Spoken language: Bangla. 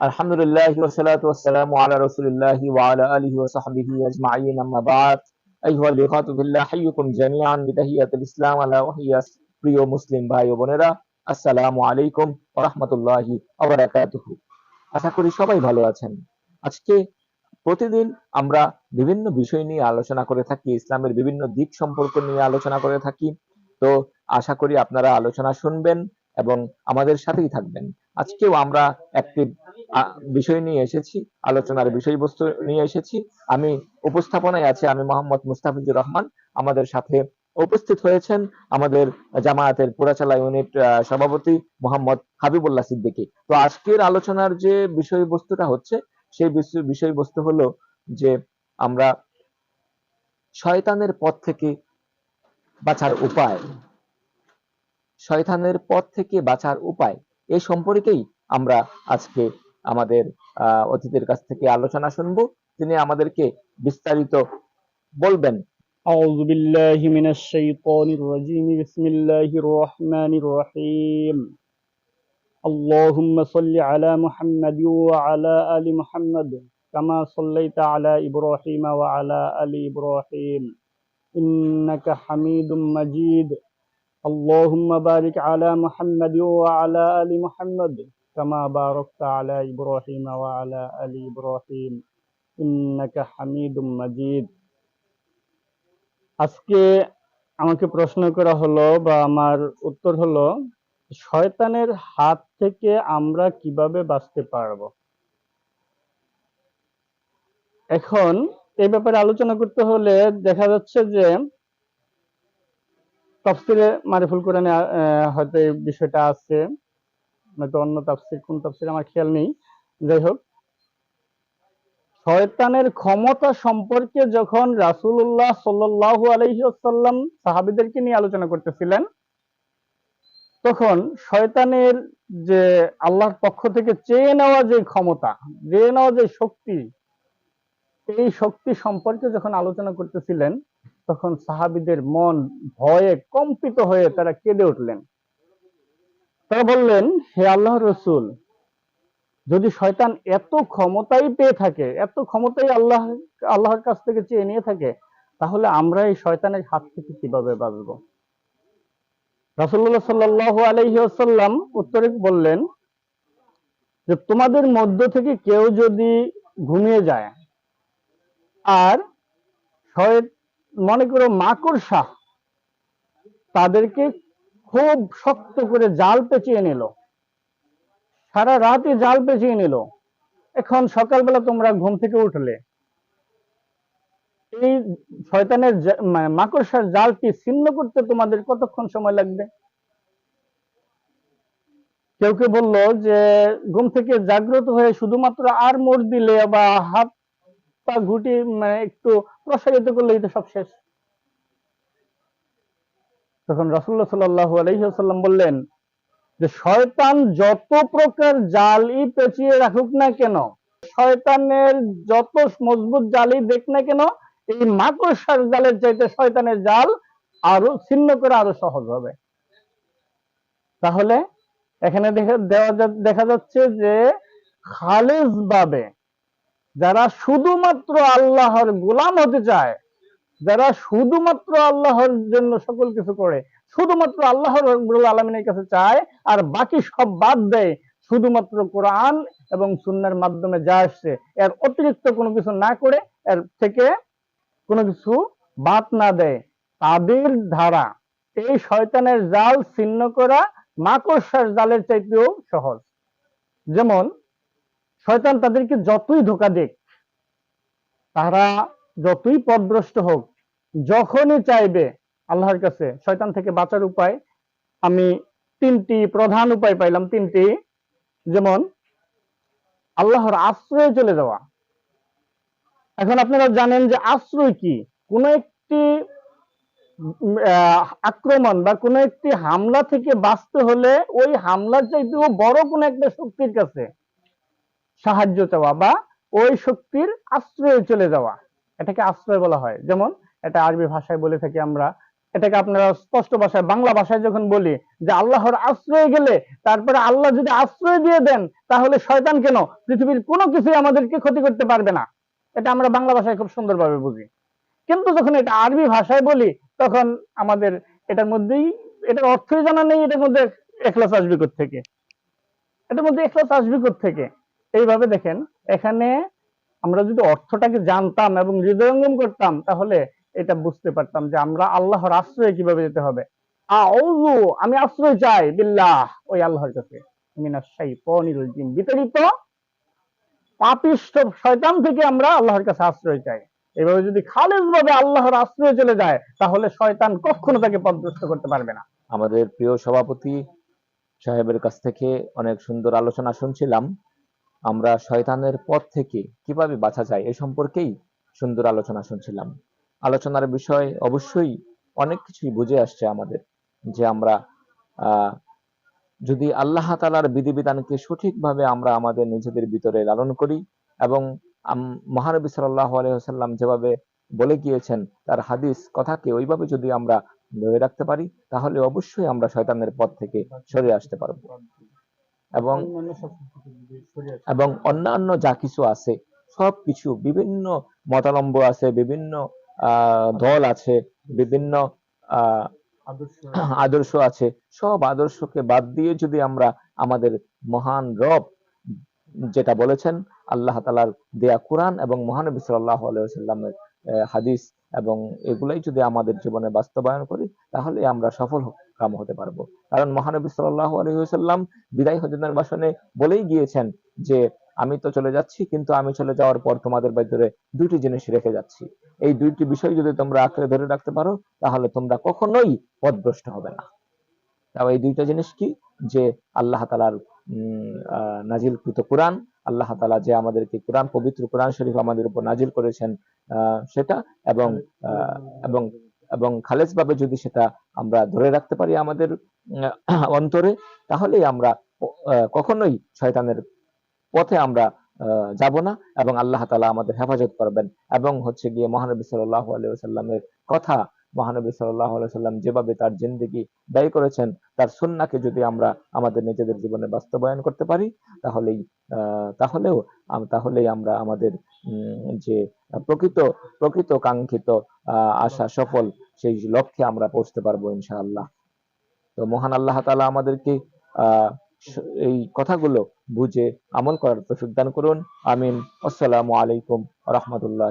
আলহামদুলিল্লাহ ওসালাত আলা ওয়া আলা আলিহি ওয়া সাহবিহি আজমাইন, আম্মা বাদ। বিল্লাহ জামিআন বিতাহিয়াতিল ইসলাম আলা ওয়াহিয়াস প্রিয় মুসলিম ভাই ও বোনেরা, আসসালামু আলাইকুম ওয়া রাহমাতুল্লাহি ওয়া বারাকাতুহু। আশা করি সবাই ভালো আছেন। আজকে প্রতিদিন আমরা বিভিন্ন বিষয় নিয়ে আলোচনা করে থাকি, ইসলামের বিভিন্ন দিক সম্পর্ক নিয়ে আলোচনা করে থাকি। তো আশা করি আপনারা আলোচনা শুনবেন এবং আমাদের সাথেই থাকবেন। আজকেও আমরা একটি বিষয় নিয়ে এসেছি, আলোচনার বিষয়বস্তু নিয়ে এসেছি। আমি উপস্থাপনায় আছে আমি মোহাম্মদ মুস্তাফিজুর রহমান। আমাদের সাথে উপস্থিত হয়েছেন আমাদের জামায়াতের পুরাচালা ইউনিট সভাপতি মোহাম্মদ হাবিবুল্লাহ সিদ্দিকী। তো আজকের আলোচনার যে বিষয়বস্তুটা হচ্ছে, সেই বিষয়- বিষয়বস্তু হলো যে আমরা শয়তানের পথ থেকে বাঁচার উপায়, শয়তানের পথ থেকে বাঁচার উপায় এই সম্পর্কেই আমরা আজকে আমাদের আহ, অতিথির কাছ থেকে আলোচনা শুনব তিনি আমাদেরকে বিস্তারিত বলবেন أعوذ بالله من الشيطان الرجيم بسم الله الرحمن الرحيم اللهم صل على محمد وعلى آل محمد كما صليت على إبراهيم وعلى آل إبراهيم إنك حميد مجيد اللهم بارك على محمد وعلى آل محمد كما باركت على إبراهيم وعلى آل إبراهيم إنك حميد مجيد আজকে আমাকে প্রশ্ন করা হলো বা আমার উত্তর হলো শয়তানের হাত থেকে আমরা কিভাবে বাঁচতে পারবো এখন এই ব্যাপারে আলোচনা করতে হলে দেখা যাচ্ছে যে তফসিরে মারিফুল কোরআনে আহ, হয়তো এই বিষয়টা আছে নয়তো অন্য তাফসির, কোন তাফসির আমার খেয়াল নেই। যাই হোক শয়তানের ক্ষমতা সম্পর্কে যখন রাসূলুল্লাহ সাল্লাল্লাহু আলাইহি ওয়াসাল্লাম সাহাবীদেরকে নিয়ে আলোচনা করতেছিলেন, তখন শয়তানের যে আল্লাহর পক্ষ থেকে চেয়ে নেওয়া যে ক্ষমতা, চেয়ে নেওয়া যে শক্তি, এই শক্তি সম্পর্কে যখন আলোচনা করতেছিলেন, তখন সাহাবীদের মন ভয়ে কম্পিত হয়ে তারা কেঁদে উঠলেন। তারা বললেন, হে আল্লাহর রসুল, যদি শয়তান এত ক্ষমতাই পেয়ে থাকে, এত ক্ষমতাই আল্লাহ, আল্লাহর কাছ থেকে চেয়ে নিয়ে থাকে, তাহলে আমরা এই শয়তানের হাত থেকে কীভাবে বাঁচব? রাসূলুল্লাহ সাল্লাল্লাহু আলাইহি ওয়াসাল্লাম উত্তরে বললেন যে, তোমাদের মধ্য থেকে কেউ যদি ঘুমিয়ে যায়, আর মনে করো মাকড়সা, তাদেরকে খুব শক্ত করে জাল পেঁচিয়ে নিল। সারা রাতই জাল পেঁচিয়ে নিল। এখন সকালবেলা তোমরা ঘুম থেকে উঠলে। এই শয়তানের মানে মাকড়সার জালটি ছিন্ন করতে তোমাদের কতক্ষণ সময় লাগবে? কেউ কেউ বলল যে, ঘুম থেকে জাগ্রত হয়ে শুধুমাত্র আর মোড় দিলে বা হাত পা ঘুটি মানে একটু প্রসারিত করলেই তো সব শেষ। তখন রাসূলুল্লাহ সাল্লাল্লাহু আলাইহি ওয়াসাল্লাম বললেন যে, শয়তান যত প্রকার জালই পেঁচিয়ে রাখুক না কেন, শয়তানের যত মজবুত জালই দেখ না কেন, এই মাকড়সার জালের চাইতে শয়তানের জাল আরও ছিন্ন করে আরও সহজ হবে। তাহলে এখানে দেখা যাচ্ছে যে, খালেজ ভাবে যারা শুধুমাত্র আল্লাহর গোলাম হতে চায় যারা শুধুমাত্র আল্লাহর জন্য সকল কিছু করে, শুধুমাত্র আল্লাহর আলমিনের কাছে চায়, আর বাকি সব বাদ দেয়, শুধুমাত্র কোরআন এবং সুন্নার মাধ্যমে যা আসছে, এর অতিরিক্ত কোনো কিছু না করে, এর থেকে কোনো কিছু বাদ না দেয়। তাদের ধারা, এই শয়তানের জাল ছিন্ন করা মাকড়সার জালের চাইতেও সহজ। যেমন, শয়তান তাদেরকে যতই ধোকা দেখ তারা যতই পথভ্রষ্ট হোক যখনই চাইবে আল্লাহর কাছে, শয়তান থেকে বাঁচার উপায়, আমি তিনটি প্রধান উপায় পাইলাম, তিনটি। যেমন, আল্লাহর আশ্রয়ে চলে যাওয়া। এখন আপনারা জানেন যে আশ্রয় কি? কোন একটি আক্রমণ বা কোন একটি হামলা থেকে বাঁচতে হলে ওই হামলার চাইতেও বড় কোন একটা শক্তির কাছে সাহায্য চাওয়া বা ওই শক্তির আশ্রয়ে চলে যাওয়া। এটাকে আশ্রয় বলা হয়। যেমন এটা আরবি ভাষায় বলে থাকি আমরা। এটাকে আপনারা স্পষ্ট ভাষায়, বাংলা ভাষায় যখন বলি যে আল্লাহর আশ্রয় গেলে, তারপরে আল্লাহ যদি আশ্রয় দিয়ে দেন, তাহলে শয়তান কেন? পৃথিবীর কোনো কিছুই আমাদেরকে ক্ষতি করতে পারবে না। এটা আমরা বাংলা ভাষায় খুব সুন্দরভাবে বুঝি। কিন্তু যখন এটা আরবি ভাষায় বলি, তখন আমাদের এটার মধ্যেই, এটার অর্থই জানা নেই, এটার মধ্যে এখলাস আসবে থেকে এটার মধ্যে এখলাস আসবে থেকে এইভাবে দেখেন, এখানে আমরা যদি অর্থটাকে জানতাম এবং হৃদয়ঙ্গম করতাম, তাহলে এটা বুঝতে পারতাম যে আমরা আল্লাহর আশ্রয়ে কীভাবে যেতে হবে। আউযু, আমি আশ্রয় চাই, বিল্লাহ, ওই আল্লাহর কাছে। মিনাশ শাইতানির রাজিম বিতাড়িত পাপিষ্ঠ শয়তান থেকে আমরা আল্লাহর কাছে আশ্রয় চাই। এভাবে যদি খালেজ ভাবে আল্লাহর আশ্রয়ে চলে যায়, তাহলে শয়তান কখনো তাকে পদভ্রষ্ট করতে পারবে না। আমাদের প্রিয় সভাপতি সাহেবের কাছ থেকে অনেক সুন্দর আলোচনা শুনছিলাম। আমরা শয়তানের পথ থেকে কীভাবে বাঁচা যায় এ সম্পর্কেই সুন্দর আলোচনা শুনছিলাম। আলোচনার বিষয় অবশ্যই অনেক কিছুই বুঝে আসছে আমাদের যে আমরা যদি আল্লাহ তালার বিধিবিধানকে সঠিকভাবে আমরা আমাদের নিজেদের ভিতরে লালন করি এবং মহানবী সাল্লাহ আলহাম যেভাবে বলে গিয়েছেন, তার হাদিস কথাকে ওইভাবে যদি আমরা ধরে রাখতে পারি, তাহলে অবশ্যই আমরা শয়তানের পথ থেকে সরে আসতে পারব। এবং এবং অন্যান্য যা কিছু আছে সব কিছু বিভিন্ন মতালম্ব আছে, বিভিন্ন দল আছে, বিভিন্ন আদর্শ আছে, সব আদর্শকে বাদ দিয়ে যদি আমরা আমাদের মহান রব, যেটা বলেছেন, আল্লাহ তালার দেয়া কোরআন এবং মহানবী সাল্লাহ আলাইসাল্লামের হাদিস এবং এগুলাই যদি আমাদের জীবনে বাস্তবায়ন করি, তাহলে আমরা সফল কাম হতে পারব। কারণ মহানবী সাল্লাহ আলহিহাল্লাম বিদায় হজনের ভাষণে বলেই গিয়েছেন যে আমি তো চলে যাচ্ছি, কিন্তু আমি চলে যাওয়ার পর তোমাদের ভিতরে দুটি জিনিস রেখে যাচ্ছি। এই দুইটি বিষয় যদি তোমরা আঁকড়ে ধরে রাখতে পারো, তাহলে তোমরা কখনোই পথভ্রষ্ট হবে না। তাও এই দুইটা জিনিস কি? যে আল্লাহ তালার নাজিলকৃত কোরআন, আল্লাহ তালা যে আমাদেরকে কোরআন, পবিত্র কোরআন শরীফ আমাদের উপর নাজিল করেছেন সেটা এবং এবং এবং খালেজ ভাবে যদি সেটা আমরা ধরে রাখতে পারি আমাদের অন্তরে, তাহলেই আমরা কখনোই শয়তানের পথে আমরা যাব না এবং আল্লাহ তালা আমাদের হেফাজত করবেন। এবং হচ্ছে গিয়ে মহানবী সাল্লাহ আলাইসাল্লামের কথা, মহানবী সাল্লাহ সাল্লাম যেভাবে তার জিন্দগি ব্যয় করেছেন, তার সুন্নাকে যদি আমরা আমাদের নিজেদের জীবনে বাস্তবায়ন করতে পারি, তাহলেই তাহলেও তাহলেই আমরা আমাদের যে প্রকৃত প্রকৃত কাঙ্ক্ষিত আশা সফল, সেই লক্ষ্যে আমরা পৌঁছতে পারব ইনশাআল্লাহ। তো মহান আল্লাহ তাআলা আমাদেরকে আহ এই কথাগুলো বুঝে আমল করার তৌফিক দান করুন। আমিন। আসসালামু আলাইকুম রহমতুল্লাহ